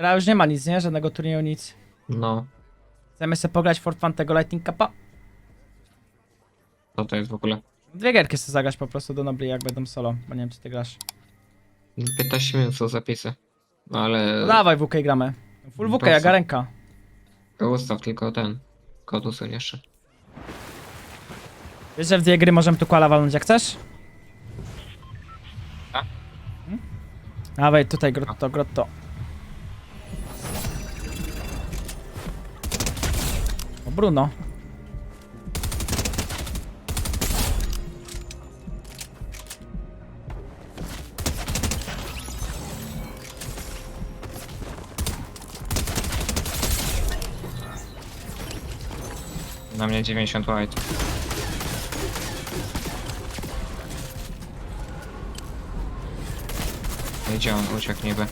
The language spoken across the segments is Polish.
Teraz już nie ma nic, nie? Żadnego turnieju, nic. No, Chcemy sobie pograć for fun tego Lightning Cupa? co to jest w ogóle? Dwie gierki chcę zagrać po prostu do Nobli, jak będą solo, bo nie wiem, czy ty grasz. 15 minut są zapisy. No ale... No dawaj, WK gramy. Full WK, to jak co? ręka. To ustaw tylko ten. Kodu są jeszcze. Wiesz, że w dwie gry możemy tu koala walnąć jak chcesz? Tak. Hmm? Dawaj, tutaj grotto, grotto. Bruno. Na mnie 90 white. Gdzie on uciekł niby?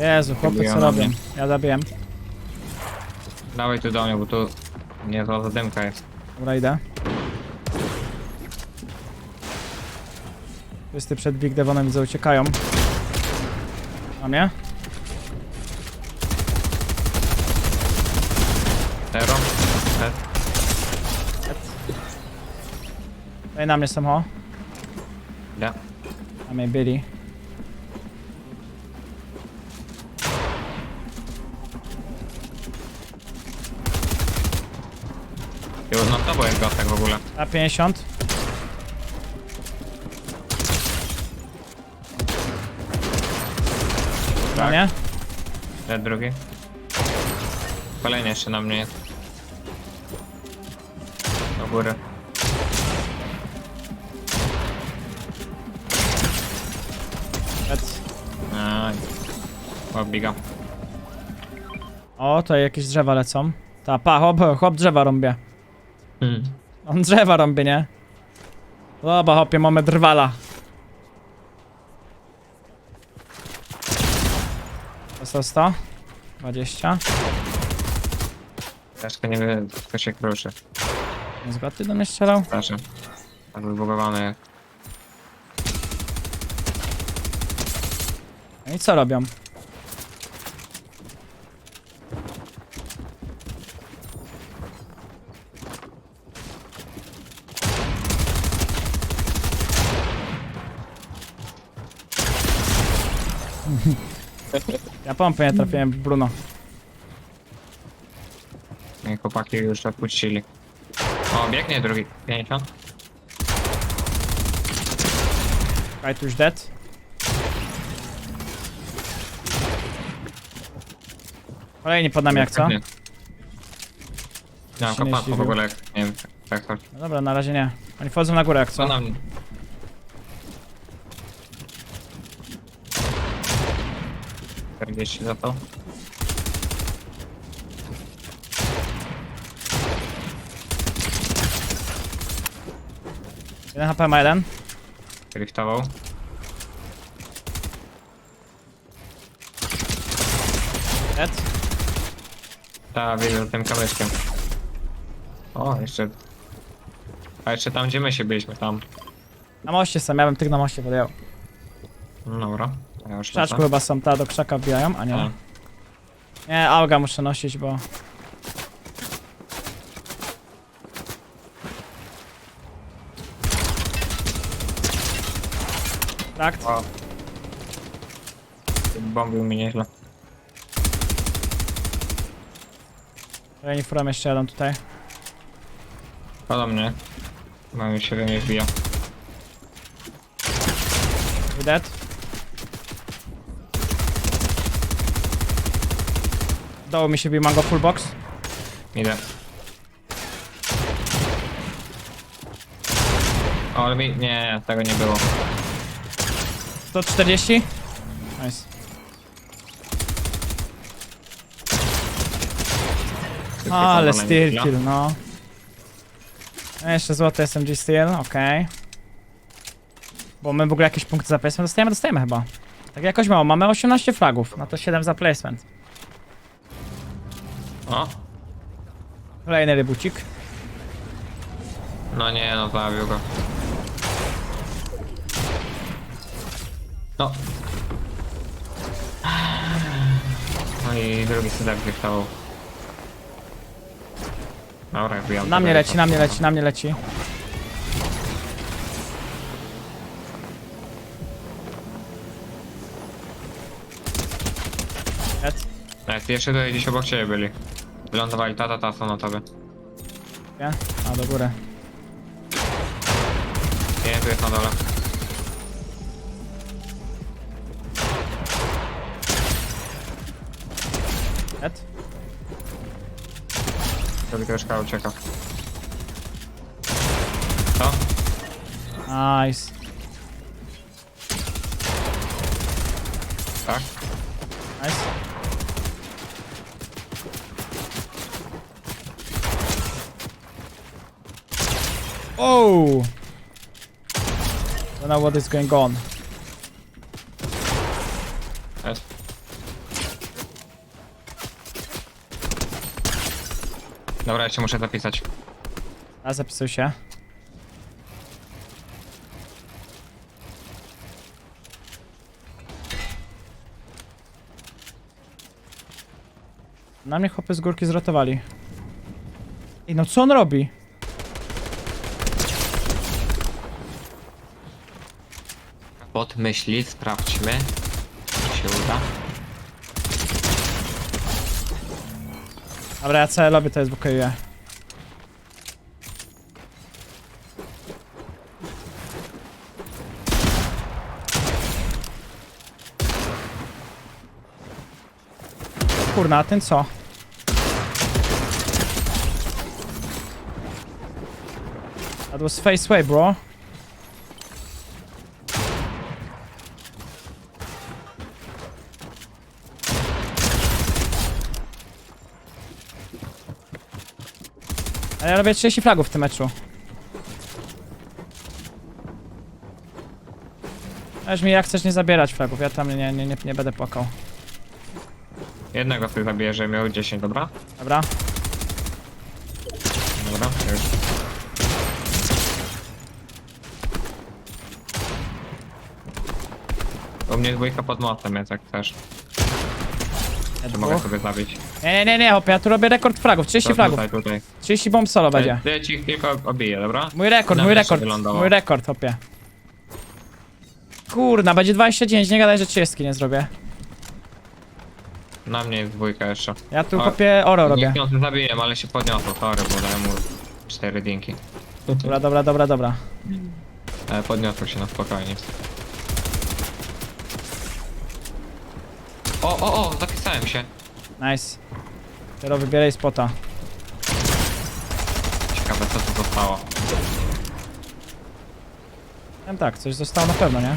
Jezu, chłopy, co na robią? mnie. Ja zabiłem. Dawaj tu do mnie, bo tu nie to zadymka jest. Dobra, idę. Wszyscy przed Big Devonem widzę uciekają. A mnie? Zero. Set. Daj na mnie samo. Ja. A mnie byli. Jo, no to byłem gostek w ogóle. A 50. Na Tak. mnie? Ten drugi. Kolejny jeszcze na mnie jest. Do góry. Lec. Aj. Obiga. O, tutaj jakieś drzewa lecą. Ta, pa, hop, hop drzewa rąbie. Hmm. On drzewa rąbie, nie? Dobra, hopie, mamy drwala. Dostał 100. 20. Troszkę nie wiem, kto się kruszy. Zgoty do mnie strzelał? Proszę. Tak wybugowane jak. No i co robią? Ja pompę nie trafiłem Bruno. Nie, chłopaki już odpuścili. O, biegnie drugi. 50. Kite już dead. Kolejni pod nami jak co? Nie. Mam Się nie kopanku w zdziwił. ogóle, jak nie wiem, tak chodź. No dobra, na razie nie. Oni wchodzą na górę jak Co co? na mnie? Czterdzieści za to. Jeden HP ma jeden. Driftował. Dead. Ta, widzę tym kamyczkiem. O, jeszcze... A jeszcze tam, gdzie my się byliśmy, tam. Na moście sam, ja bym tych na moście podjął. No dobra. Ja już krzaczku chyba są, ta do krzaka wbijają, a nie. A. Nie, auga muszę nosić, bo... Tak? Bombił mnie nieźle. Kolejni furam jeszcze jadą tutaj. Pada mnie. Mam się we mnie wbija. You dead? Doło mi się mango full box. Idę. O, ale mi... Nie, tego nie było. 140. Nice. Tylko Ale powolenie steel kill, no. Jeszcze złoty SMG Steel, okej. Bo my w ogóle jakieś punkty za placement dostajemy? Dostajemy chyba. Tak jakoś mało, mamy 18 fragów, no to 7 za placement. O, Kolejny rybucik. no nie, no zabił go. No. No i drugi sedek wychwał. Dobra. Na mnie leci, na mnie leci, na mnie leci. Dead. Jeszcze tutaj gdzieś obok ciebie byli. Wylądowali, ta, ta, ta, są na tobie. Nie? A, do góry. Nie, tu jest na dole. Dead. Drugi troszkę ucieka. Co? Nice. Tak? Nice. Oh! Don't know what is going on. Jest. Dobra, jeszcze muszę zapisać. A zapisuj się. Na mnie chłopy z górki zrotowali. Ej, no co on robi? Pod myśli, sprawdźmy. Czy się uda. Dobra, ja całe lobby to jest WKUE. Kurna, a ten co? That was face way, bro. Robię 30 flagów w tym meczu. Weź mi jak chcesz nie zabierać flagów, ja tam nie, nie, nie, nie będę płakał. Jednego sobie zabiję, że miał 10, dobra? Dobra? Dobra, już. U mnie dwójka pod mostem jest, jak chcesz. Czy mogę Dwóch. sobie zabić? Nie, nie, nie, nie, hopie, ja tu robię rekord fragów, 30 To. Tutaj, tutaj. 30 bomb solo będzie. Ja ci tylko obiję, dobra? Mój rekord, mój rekord, mój rekord, hopie. Kurna, będzie 29, nie gadaj, że 30 nie zrobię. Na mnie jest dwójka jeszcze. Ja tu O, hopie oro robię. Nie zabiję, ale się podniosło, sorry, bo dałem mu cztery dinki. Dobra, dobra, dobra, dobra. Ale podniosło się na spokojnie. O, o, o, zapisałem się. Nice. Teraz wybieraj spota. Ciekawe co tu zostało. Wiem tak, coś zostało na pewno, nie?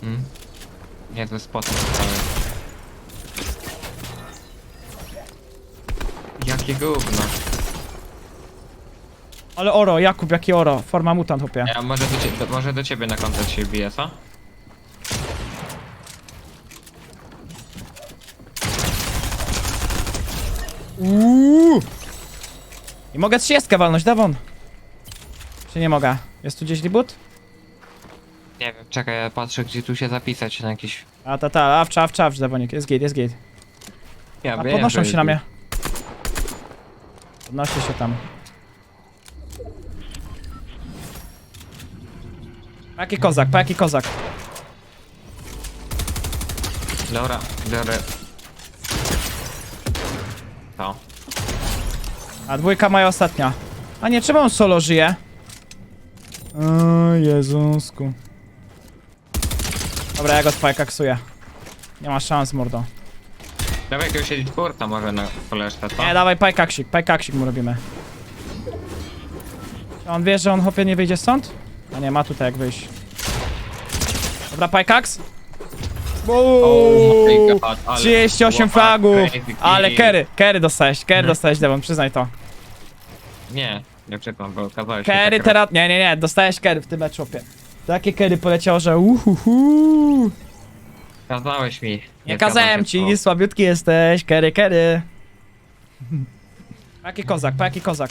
Hmm? Niezły spot zostały. Jakie gówno. Ale oro, Jakub, jaki oro. Forma mutant, hopie. Ja może do, cie, może do ciebie na kontakt się bije, co? Uuu. I mogę 30 walnąć, dawon. Czy nie mogę? Jest tu gdzieś reboot? Nie wiem, czekaj, ja patrzę gdzie tu się zapisać na jakiś... A ta, ta, awcza, awcza, awcza, dawonik. Jest gate, jest gate. Ja A wiem, podnoszą że się na mnie. Podnoście się tam. Pa jaki kozak, pa jaki kozak. Dobra, biorę... To. A dwójka moja ostatnia. A nie, czemu on solo żyje? O Jezusku. Dobra, ja go spajkaksuję. Nie ma szans, mordo. Dawaj jakiegoś twórca może na koleżce, co? Nie, dawaj pajkaksik, pajkaksik mu robimy. Czy on wie, że on hopie nie wyjdzie stąd? A nie, ma tutaj jak wyjść. Dobra, my god, ale- 38 what flagów! crazy Ale kill. Kerry, Kerry dostałeś, Kerry Mhm. dostałeś, Demon, przyznaj to. Nie, nie przekonam, bo okazałeś się Kerry tak teraz, nie, nie, nie, dostałeś Kerry w tym meczu, opie. Takie Kerry poleciało, że uhuhu. Kazałeś mi. Nie zgadzam kazałem się, ci, słabiutki jesteś, Kerry, Kerry. Jaki kozak, po jaki kozak?